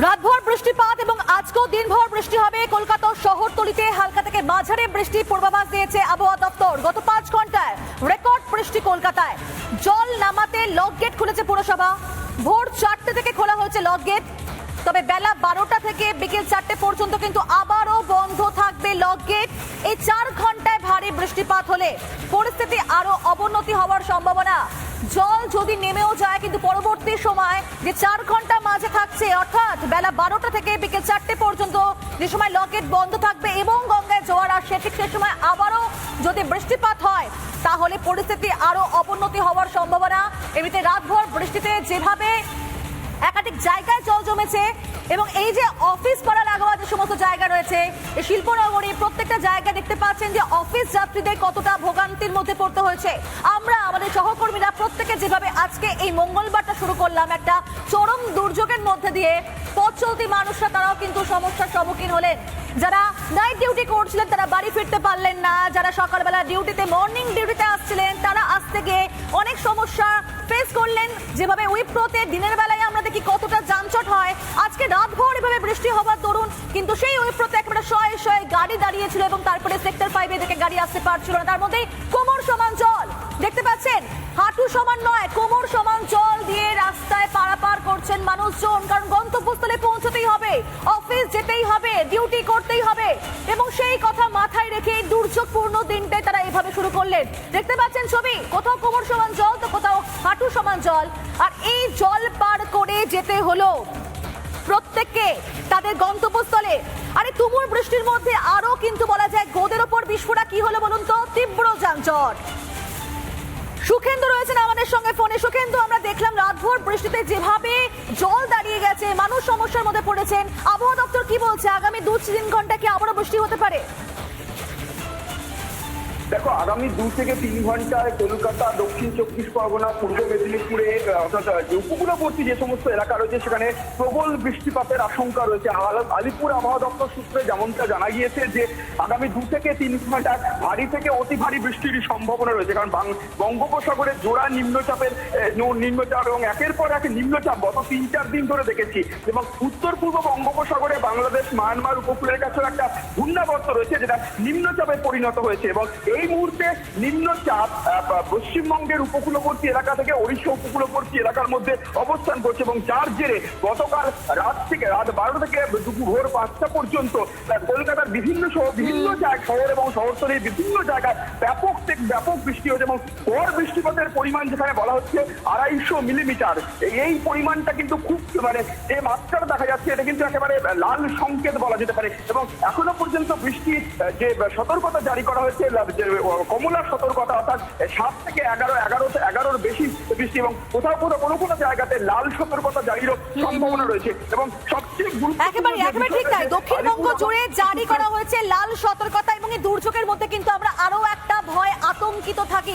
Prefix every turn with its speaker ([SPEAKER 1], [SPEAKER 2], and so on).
[SPEAKER 1] রাতভর বৃষ্টিপাত এবং আজকেও দিনভর বৃষ্টি হবে। কলকাতা শহরতলিতে হালকা থেকে মাঝারি বৃষ্টি পূর্বাভাস দিয়েছে আবহাওয়া দপ্তর। গত পাঁচ ঘন্টায় রেকর্ড বৃষ্টি কলকাতায়। জল নামাতে লক গেট খুলেছে পুরসভা। ভোর চারটে থেকে খোলা হয়েছে লক গেট। তবে বেলা বারোটা থেকে বিকেল চারটে পর্যন্ত কিন্তু আবারও বন্ধ থাকবে লক গেট। এই চার ঘন্টায় ভারী বৃষ্টিপাত হলে পরিস্থিতি আরও অবনতি হওয়ার সম্ভাবনা। জল যদি নেমেও যায়, কিন্তু পরবর্তী সময় যে চার ঘণ্টা মাঝে থাকছে, অর্থাৎ বেলা বারোটা থেকে বিকেল চারটে পর্যন্ত যে সময় লকেট বন্ধ থাকবে এবং গঙ্গায় জোয়ার আসে ঠিক সে সময় আবারও যদি বৃষ্টিপাত হয়, তাহলে পরিস্থিতি আরও অবনতি হওয়ার সম্ভাবনা। এমনিতে রাতভর বৃষ্টিতে যেভাবে একাধিক জায়গায় জল জমেছে এবং এই যে অফিস পাড়া লাগোয়া যে সমস্ত জায়গা রয়েছে শিল্পনগরী প্রত্যেকটা জায়গা দেখতে পাচ্ছেন যে অফিস যাত্রীদের কতটা ভোগান্তির মধ্যে পড়তে হয়েছে। আমরা আমাদের সহকর্মীরা প্রত্যেকে যেভাবে আজকে এই মঙ্গলবারটা শুরু করলাম, একটা চরম দুর্যোগের মধ্যে দিয়ে পথ চলতি মানুষরা তারাও কিন্তু সমস্যার সম্মুখীন হলেন। যারা নাইট ডিউটি করছিলেন, তারা বাড়ি ফিরতে পারলেন না। যারা সকালবেলা ডিউটিতে মর্নিং ডিউটিতে আসছিলেন, তারা আসতে গিয়ে অনেক সমস্যা ফেস করলেন। যেভাবে উইপ্রোতে দিনের বেলায় বৃষ্টি হবার দরুন, কিন্তু সেই উইপ্রোতে একেবারে শয়ে শয়ে গাড়ি দাঁড়িয়েছিল এবং তারপরে সেক্টর ফাইভে থেকে গাড়ি আসতে পারছিল না। তার মধ্যেই কোমর সমান জল। দেখতে পাচ্ছেন? হাঁটু সমান নয়, কোমর সমান জল দিয়ে রাস্তায় পারাপার করছেন মানুষজন, কারণ গন্তব্যস্থলে পৌঁছতেই হবে। অফিস যেতেই হবে ডিউটি করতেই হবে। এবং সেই কথা মাথায় রেখে দুর্যোগপূর্ণ দিনটাই তারা এভাবে শুরু করলেন। দেখতে পাচ্ছেন ছবি? কোথাও কোমর সমান জল, তো কোথাও হাঁটু সমান জল। আর এই জল পার করে যেতে হলো। প্রত্যেককে তাদের গন্তব্যস্থলে। আরে তুমুল বৃষ্টির মধ্যে আরও কিন্তু বলা যায় গোদের ওপর বিস্ফোরা কি হলো বলুন তো? তীব্র যানজট। সুখেন্দু রয়েছেন আমাদের সঙ্গে ফোনে। সুখেন্দু, আমরা দেখলাম রাতভর বৃষ্টিতে যেভাবে জল দাঁড়িয়ে গেছে, মানুষ সমস্যার মধ্যে পড়েছেন। আবহাওয়া দপ্তর কি বলছে? আগামী দু তিন ঘণ্টা কি আবারও বৃষ্টি হতে পারে?
[SPEAKER 2] দেখো, আগামী দু থেকে তিন ঘন্টায় কলকাতা, দক্ষিণ চব্বিশ পরগনা, পূর্ব মেদিনীপুরে অর্থাৎ উপকূলবর্তী যে সমস্ত এলাকা রয়েছে, সেখানে প্রবল বৃষ্টিপাতের আশঙ্কা রয়েছে। আল- আলিপুর আবহাওয়া দপ্তর সূত্রে যেমনটা জানা গিয়েছে যে, আগামী দু থেকে তিন ঘন্টায় ভারী থেকে অতি ভারী বৃষ্টির সম্ভাবনা রয়েছে। কারণ বঙ্গোপসাগরে জোড়া নিম্নচাপের নিম্নচাপ এবং একের পর এক নিম্নচাপ গত তিন চার দিন ধরে দেখেছি। এবং উত্তর পূর্ব বঙ্গোপসাগরে বাংলাদেশ, মায়ানমার উপকূলের কাছেও একটা ঘূর্ণাবর্ত রয়েছে, যেটা নিম্নচাপে পরিণত হয়েছে। এবং এই মুহূর্তে নিম্নচাপ পশ্চিমবঙ্গের উপকূলবর্তী এলাকা থেকে ওড়িশা উপকূলবর্তী এলাকার মধ্যে অবস্থান করছে এবং যার জেরে গতকাল রাত থেকে রাত বারোটা থেকে দুপুর ভোর পাঁচটা পর্যন্ত কলকাতার বিভিন্ন শহর বিভিন্ন জায়গা শহর এবং শহরতলির বিভিন্ন জায়গায় ব্যাপক থেকে ব্যাপক বৃষ্টি হয়েছে এবং গড় বৃষ্টিপাতের পরিমাণ যেখানে বলা হচ্ছে আড়াইশো মিলিমিটার। এই পরিমাণটা কিন্তু খুব মানে যে মাত্রাটা দেখা যাচ্ছে এটা কিন্তু একেবারে লাল সংকেত বলা যেতে পারে এবং এখনও পর্যন্ত বৃষ্টি আহ, যে সতর্কতা জারি করা হয়েছে কমলার সতর্কতা অর্থাৎ সাত থেকে এগারো এগারো এগারোর বেশি বৃষ্টি এবং কোথাও কোথাও কোনো কোনো জায়গাতে লাল সতর্কতা জারিরও সম্ভাবনা রয়েছে এবং সবচেয়ে
[SPEAKER 1] একেবারে একেবারে ঠিক তাই। দক্ষিণবঙ্গ জুড়ে জারি করা হয়েছে লাল সতর্কতা এবং এই দুর্যোগের মধ্যে কিন্তু আমরা আরও একটা ভয় আতঙ্কিত থাকি।